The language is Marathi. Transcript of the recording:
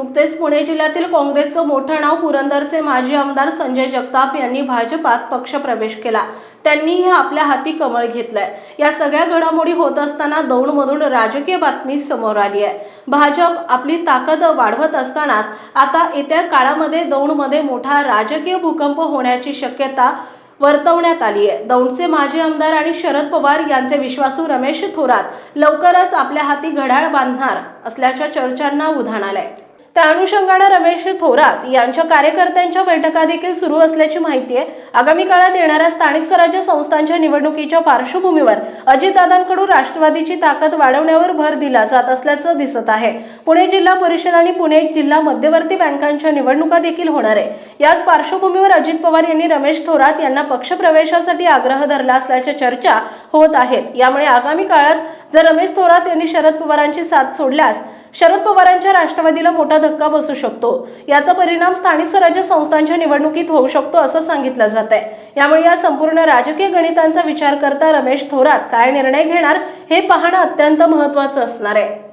नुकतेच पुणे जिल्ह्यातील काँग्रेसचं मोठं नाव पुरंदरचे माजी आमदार संजय जगताप यांनी भाजपात पक्षप्रवेश केला. त्यांनीही आपल्या हाती कमळ घेतलंय. या सगळ्या घडामोडी होत असताना दौडमधून राजकीय बातमी समोर आली आहे. भाजप आपली ताकद वाढवत असतानाच आता येत्या काळामध्ये दौडमध्ये मोठा राजकीय भूकंप होण्याची शक्यता वर्तवण्यात आली आहे. दौंडचे माजी आमदार आणि शरद पवार यांचे विश्वासू रमेश थोरात लवकरच आपल्या हाती घड्याळ बांधणार असल्याच्या चर्चांना उधाण आलंय. त्या अनुषंगानं रमेश थोरात यांच्या कार्यकर्त्यांच्या बैठका देखील सुरू असल्याची माहिती आहे. आगामी काळात येणाऱ्या स्थानिक स्वराज्य संस्थांच्या निवडणुकीच्या पार्श्वभूमीवर अजितदादांकडून राष्ट्रवादीची ताकद वाढवण्यावर भर दिला जात असल्याचं दिसत आहे. पुणे जिल्हा परिषद आणि पुणे जिल्हा मध्यवर्ती बँकांच्या निवडणुका देखील होणार आहे. याच पार्श्वभूमीवर अजित पवार यांनी रमेश थोरात यांना पक्षप्रवेशासाठी आग्रह धरला असल्याच्या चर्चा होत आहेत. यामुळे आगामी काळात जर रमेश थोरात यांनी शरद पवारांची साथ सोडल्यास शरद पवारांच्या राष्ट्रवादीला मोठा धक्का बसू शकतो. याचा परिणाम स्थानिक स्वराज्य संस्थांच्या निवडणुकीत होऊ शकतो असं सांगितलं जात आहे यामुळे या संपूर्ण राजकीय गणितांचा विचार करता रमेश थोरात काय निर्णय घेणार हे पाहणं अत्यंत महत्त्वाचं असणार आहे.